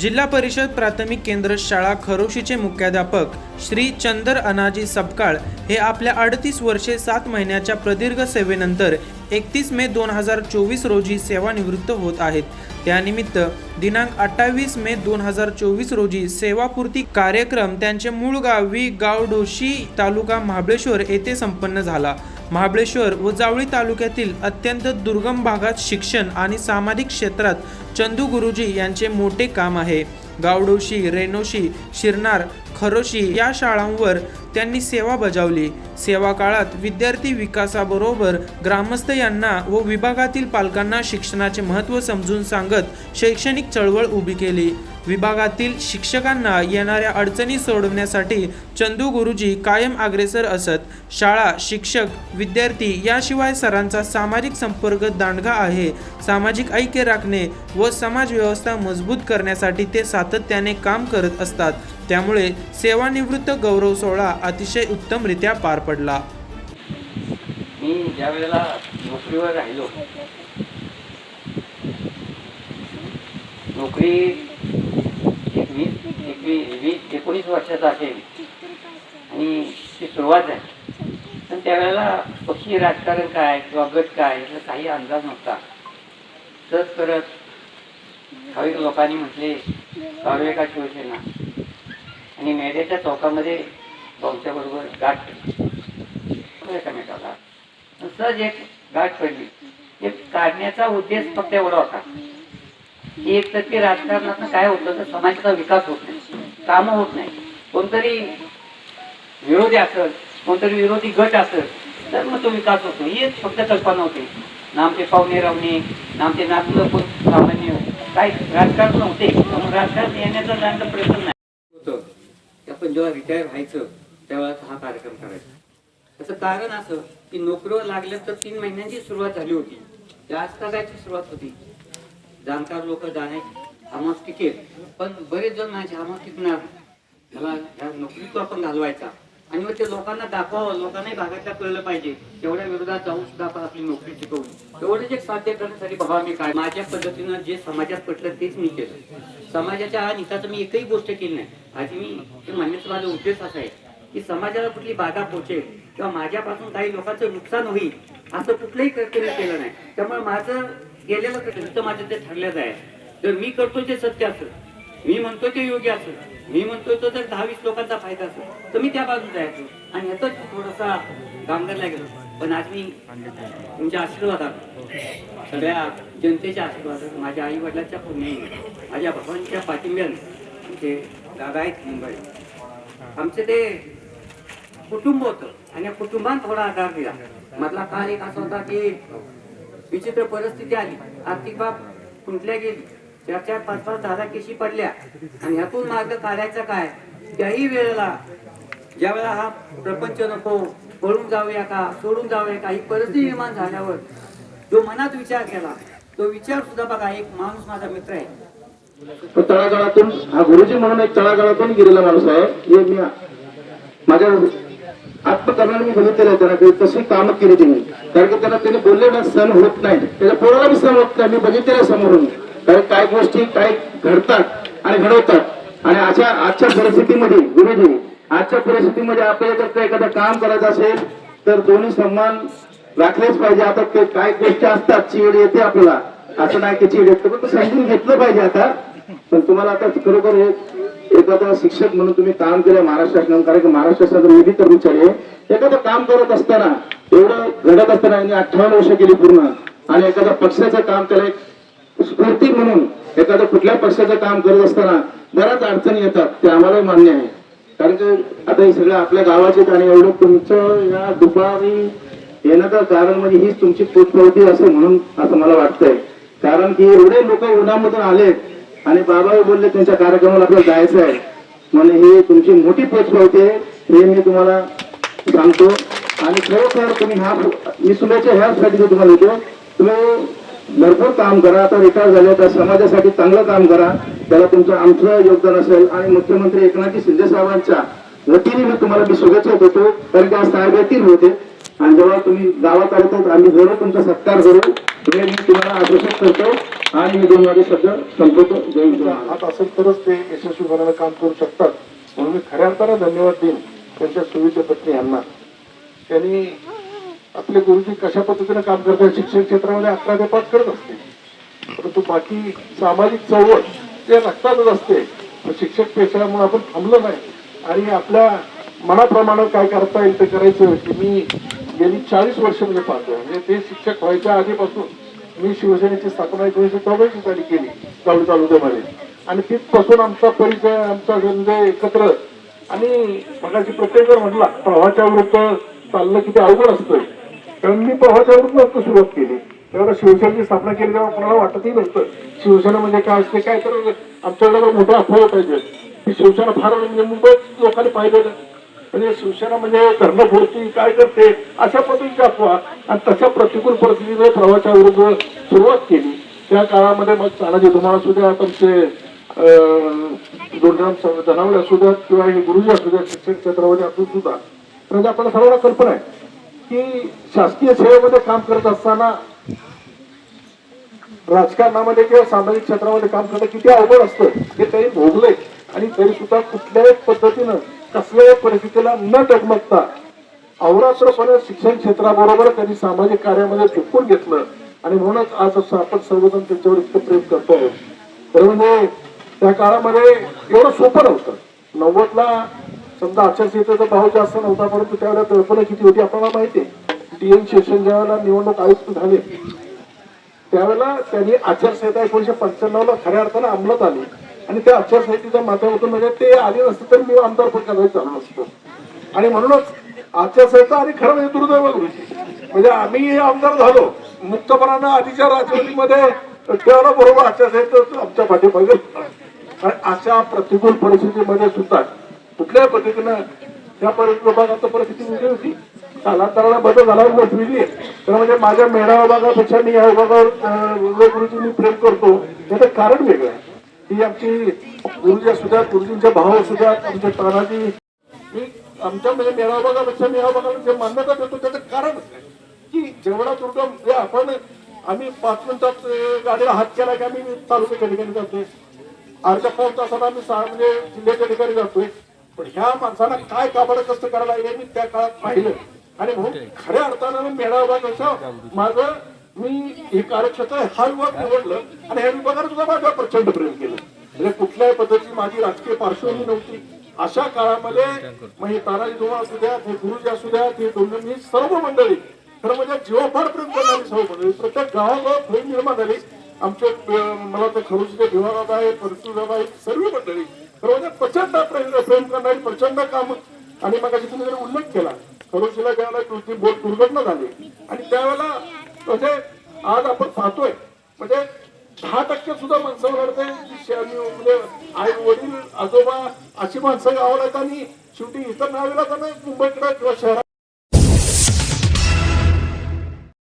जिल्हा परिषद प्राथमिक केंद्र शाळा खरोशीचे मुख्याध्यापक श्री चंदर अनाजी सपकाळ हे आपल्या अडतीस वर्षे सात महिन्याच्या प्रदीर्घ सेवेनंतर एकतीस मे दोन हजार चोवीस रोजी सेवानिवृत्त होत आहेत. त्यानिमित्त दिनांक अठ्ठावीस मे दोन हजार चोवीस रोजी सेवापूर्ती कार्यक्रम त्यांचे मूळ गावी गावडोशी तालुका महाबळेश्वर येथे संपन्न झाला. महाबळेश्वर व जावळी तालुक्यातील अत्यंत दुर्गम भागात शिक्षण आणि सामाजिक क्षेत्रात चंदू गुरुजी यांचे मोठे काम आहे. गावडोशी रेणोशी शिरनार खरोशी या शाळांवर त्यांनी सेवा बजावली. सेवा काळात विद्यार्थी विकासाबरोबर ग्रामस्थ यांना व विभागातील पालकांना शिक्षणाचे महत्त्व समजून सांगत शैक्षणिक चळवळ उभी केली. विभागातील शिक्षकांना येणाऱ्या अडचणी सोडवण्यासाठी चंदू गुरुजी कायम अग्रेसर असत. शाळा शिक्षक विद्यार्थी याशिवाय सरांचा सामाजिक संपर्क दांडगा आहे. सामाजिक ऐक्य राखणे व समाज व्यवस्था मजबूत करण्यासाठी ते सातत्याने काम करत असतात. त्यामुळे सेवानिवृत्त गौरव सोहळा अतिशय उत्तमरित्या पार पडला. मी ज्या वेळेला नोकरीवर राहिलो नोकरी वीस एकवीस वीस एकोणीस वर्षाचा असेल आणि ती सुरुवात आहे पण त्यावेळेला पक्षी राजकारण काय किंवा गट काय याचा काही अंदाज नव्हता. सहज करत भाविक लोकांनी म्हटले काव्य का शिवसेना? आणि मेढ्याच्या चौकामध्ये पावसाबरोबर गाठ एकमेकाला. सहज एक गाठ पडली. काढण्याचा उद्देश फक्त एवढा होता. की एक ते राजकारणात काय होतं तर समाजाचा विकास होत नाही. कामं होत नाही. कोणतरी विरोधी असेल कोणतरी विरोधी गट असेल तर मग तो विकास होतो. ही एक फक्त कल्पना होती. ना आमचे पाहुणे रावणे नामचे नातलं सामान्य काय राजकारण नव्हते. म्हणून राजकारण येण्याचा जाण्याचा प्रयत्न नाही. होतं. आपण जेव्हा रिटायर व्हायचं त्यावेळेस हा कार्यक्रम करायचा. त्याचं कारण असं की नोकरीवर लागलं तर तीन महिन्यांची सुरुवात झाली होती. जास्त करायची सुरुवात होती. जाणकार लोक जाण्याची आम्हाला टिकेल. पण बरेच जण माझे आम्हाला टिकणार त्याला ह्या नोकरीत आपण घालवायचा. आणि मग ते लोकांना दाखवावं लोकांनाही भागातल्या कळलं पाहिजे. तेवढ्या विरोधात जाऊन सुद्धा आपण आपली नोकरी टिकवू. तेवढंच एक साध्य करण्यासाठी बाबा मी काय माझ्या पद्धतीनं जे समाजात पटलं तेच मी केलं. समाजाच्या निताचं मी एकही गोष्ट केली नाही. आधी मी ते म्हणण्याचा माझा उद्देश असा आहे की समाजाला कुठली बाधा पोहोचेल किंवा माझ्यापासून काही लोकांचं नुकसान होईल असं कुठलंही कर्तव्य केलं नाही. त्यामुळे माझं गेलेलं कर्तव्य माझं ते ठरल्याच आहे. जर मी करतो ते सत्य असेल मी म्हणतो ते योग्य असेल मी म्हणतोय तो जर दहा वीस लोकांचा फायदा असेल तर मी त्या बाजून जायचो. आणि ह्याचाच थोडासा कामगारला गेलो. पण आज मी तुमच्या आशीर्वादात सगळ्या जनतेच्या आशीर्वादात माझ्या आई वडिलांच्या पुण्याने माझ्या भावांच्या पाठिंब्याने आमचे दादा आहेत मुंबई आमचे ते कुटुंब होतं. आणि या कुटुंबात थोडा आधार दिला. मधला काळ एक असा होता की विचित्र परिस्थिती आली. आर्थिक बाब कुंटल्या गेली. चार चार पाच पाच दहा केशी पडल्या. आणि ह्यातून मार्ग काढायचा काय? त्याही वेळेला ज्या वेळेला हा प्रपंच नको पळून जाऊया का सोडून जाऊया का ही परिस्थिती निर्माण झाल्यावर जो मनात विचार केला तो विचार सुद्धा बघा एक माणूस माझा मित्र आहे. तो तळागाळातून हा गुरुजी म्हणून एक तळागाळातून गेलेला माणूस आहे. हे मी माझ्या आत्मकरणाने मी बघितलेलं आहे त्यांना काही कशी कामं केली त्यांनी. कारण की त्यांना त्यांनी बोलले ना सण होत नाही. त्याच्या पोराला बी सण होत नाही. मी बघितलेलं समोरून. कारण काय गोष्टी काय घडतात आणि घडवतात. आणि अशा आजच्या परिस्थितीमध्ये गुरुजी आजच्या परिस्थितीमध्ये आपल्याला जर का एखादं काम करायचं असेल तर दोन्ही सन्मान राखलेच पाहिजे. आता ते काय गोष्टी असतात चीड येते आपल्याला. असं नाही की चीड येते. पण समजून घेतलं पाहिजे आता. पण तुम्हाला आता खरोखर हे एखादा शिक्षक म्हणून तुम्ही काम केलं महाराष्ट्र शासनानं कारण की महाराष्ट्र शासन विधी कर्मचारी आहे. एखादं काम करत असताना एवढं घडत असताना यांनी अठ्ठावन्न वर्ष केली पूर्ण आणि एखाद्या पक्षाचं काम त्याला एक स्फूर्ती म्हणून एखाद्या कुठल्या पक्षाचं काम करत असताना बऱ्याच अडचणी येतात ते आम्हालाही मान्य आहे. कारण की आता हे सगळं आपल्या गावाचे आणि एवढं तुमचं या दुपारी येण्याचं कारण म्हणजे हीच तुमची पोचपावती असं म्हणून असं मला वाटतंय. कारण की एवढे लोक उन्हामधून आलेत आणि बाबा बोलले त्यांच्या कार्यक्रमाला आपल्याला जायचं आहे. म्हणजे ही तुमची मोठी पोचपावती होते हे मी तुम्हाला सांगतो. आणि खरोखर तुम्ही ह्या मी सुनेच्या ह्याचसाठी तुम्हाला येतो तुम्ही भरपूर काम करा आता रिटायर झाले तर समाजासाठी चांगलं काम करा. त्याला तुमचं आमचं योगदान असेल. आणि मुख्यमंत्री एकनाथजी शिंदे साहेबांच्या वतीने मी तुम्हाला मी शुभेच्छा देतो. कारण की आज साहेब येतील होते आणि जेव्हा तुम्ही गावात आलो तर आम्ही जरूर तुमचा सत्कार करू. हे मी तुम्हाला आकर्षित करतो. आणि मी दोन माझे सध्या संपवतो. जय हात असेल तरच ते यशस्वी यशस्वीपणाने काम करू शकतात. म्हणून मी खऱ्या अर्थानं धन्यवाद देईन त्यांच्या सुविचे पत्नी यांना. त्यांनी आपले गुरुजी कशा पद्धतीने काम करतात शिक्षण क्षेत्रामध्ये अकरा ते पाच करत असते परंतु बाकी सामाजिक चळवळ ते रक्तातच असते शिक्षक पेशामुळे आपण थांबलो नाही. आणि आपल्या मनाप्रमाणे काय करता येईल ते करायचं की मी गेली चाळीस वर्ष म्हणजे पाहतो म्हणजे ते शिक्षक व्हायच्या आधीपासून मी शिवसेनेची स्थापना एकोणीसशे चौऱ्याऐंशी साली केली चालू तालुक्यामध्ये आणि तिथपासून आमचा परिचय आमचा संजय एकत्र. आणि मगाशी प्रत्येक म्हटला प्रवाहाच्या वृत्त चालणं किती अवघड असतं. कारण मी प्रवाहाच्या वृत्त सुरुवात केली. तेव्हा शिवसेनेची स्थापना केली तेव्हा कोणाला वाटतही नव्हतं शिवसेना म्हणजे काय असते काय तर आमच्याकडे मोठा अफवा पाहिजे की शिवसेना फार म्हणजे मुंबईत लोकांनी पाहिलेलं. म्हणजे शिवसेना म्हणजे धर्म काय करते अशा पद्धतीची अफवा आणि तशा प्रतिकूल परिस्थितीने प्रवाच्या विरुद्ध सुरुवात केली. त्या काळामध्ये मग तानाजी धुमाळ असू द्या तुमचे दोनराम जनावरे असू द्यात किंवा हे गुरुजी असू द्या शिक्षण क्षेत्रामध्ये असू सुद्धा. म्हणजे आपल्याला सर्वांना कल्पना आहे की शासकीय सेवेमध्ये काम करत असताना राजकारणामध्ये किंवा सामाजिक क्षेत्रामध्ये काम करणं किती अवघड असतं हे त्यांनी भोगलंय. आणि तरी सुद्धा कुठल्याही पद्धतीनं कसल्याही परिस्थितीला न डगमगता अवरात्रपणे शिक्षण क्षेत्राबरोबर त्यांनी सामाजिक कार्यामध्ये झुकून घेतलं. आणि म्हणूनच आज असं आपण सर्वजण त्यांच्यावर इतकं प्रेम करतो तर म्हणजे त्या काळामध्ये एवढं सोपं नव्हतं. नव्वदला समजा आचारसंहितेचा भाव जास्त नव्हता परंतु त्यावेळेला कल्पना किती होती आपल्याला माहिती आहे. टी एन शेषन ज्यावेळेला निवडणूक आयुक्त झाले त्यावेळेला त्यांनी आचारसंहिता एकोणीशे पंच्याण्णव ला खऱ्या अर्थानं अंमलात आली. आणि त्या आचारसंहितेच्या माध्यमातून म्हणजे ते आले नसते तर मी आमदार पक्षाला चालू असतो आणि म्हणूनच आचारसंहिता आणि खरं म्हणजे दुर्दैव गुरुजी म्हणजे आम्ही आमदार झालो मुक्तपणानं आधीच्या राजवटीमध्ये त्यावेळेला बरोबर आचारसंहिता आमच्या पाठीमागे. आणि अशा प्रतिकूल परिस्थितीमध्ये सुद्धा कुठल्याही पद्धतीनं त्या परिस्थिती विभागात परिस्थिती वेगळी होती. कालांतराला बदल झाला गोष्ट वेगळी आहे. तर म्हणजे माझ्या मेढा विभागापेक्षा मी या विभागावर गुरुजी मी प्रेम करतो. त्याचं कारण वेगळं आहे. ही आमची गुरुजी असू द्यात गुरुजींचे भाव असू द्यात आमचे तानाजी. मी आमच्या म्हणजे मेळावा विभागापेक्षा मी या जे मान्यता देतो त्याचं कारण की जेवढा दुर्गम म्हणजे आपण आम्ही पाच मिनिटात गाडीला हात केला की आम्ही तालुक्याच्या ठिकाणी जातोय. अर्ध्या पाऊस तासाला आम्ही सहा म्हणजे जिल्ह्याच्या ठिकाणी जातोय. पण ह्या माणसाला काय काबड कष्ट करायला हे मी त्या काळात पाहिलं. आणि म्हणून खऱ्या अर्थानं मेळा विभाग माझं मी हे कार्यक्षेत्र हा विभाग निवडलं आणि ह्या विभागाने सुद्धा माझ्या प्रचंड प्रेम केलं. म्हणजे कुठल्याही पद्धतीची माझी राजकीय पार्श्वभूमी नव्हती. अशा काळामध्ये मग हे तानाजी धुमा असू द्या हे गुरुजी असू द्या हे दोन ही सर्व मंडळी खरं म्हणजे जीवापाड प्रेम करणारी सर्व मंडळी प्रत्येक गावागावात प्रेम निर्माण झाली. आमचे मला तर खरुजीचे विभागात आहे परशुराम आहे सर्व मंडळी खरं म्हणजे प्रचंड प्रेम प्रेम करणारी प्रचंड काम. आणि मग तुम्ही जरी उल्लेख केला खरोशीला ज्यावेळेला बोट दुर्घटना झाली. आणि त्यावेळेला म्हणजे आज आपण पाहतोय म्हणजे दहा टक्के सुद्धा माणसं लढते म्हणजे आई वडील आजोबा अशी माणसं गावाला आहेत आणि शेवटी इतर नावेला तर नाही मुंबईकडे किंवा शहरात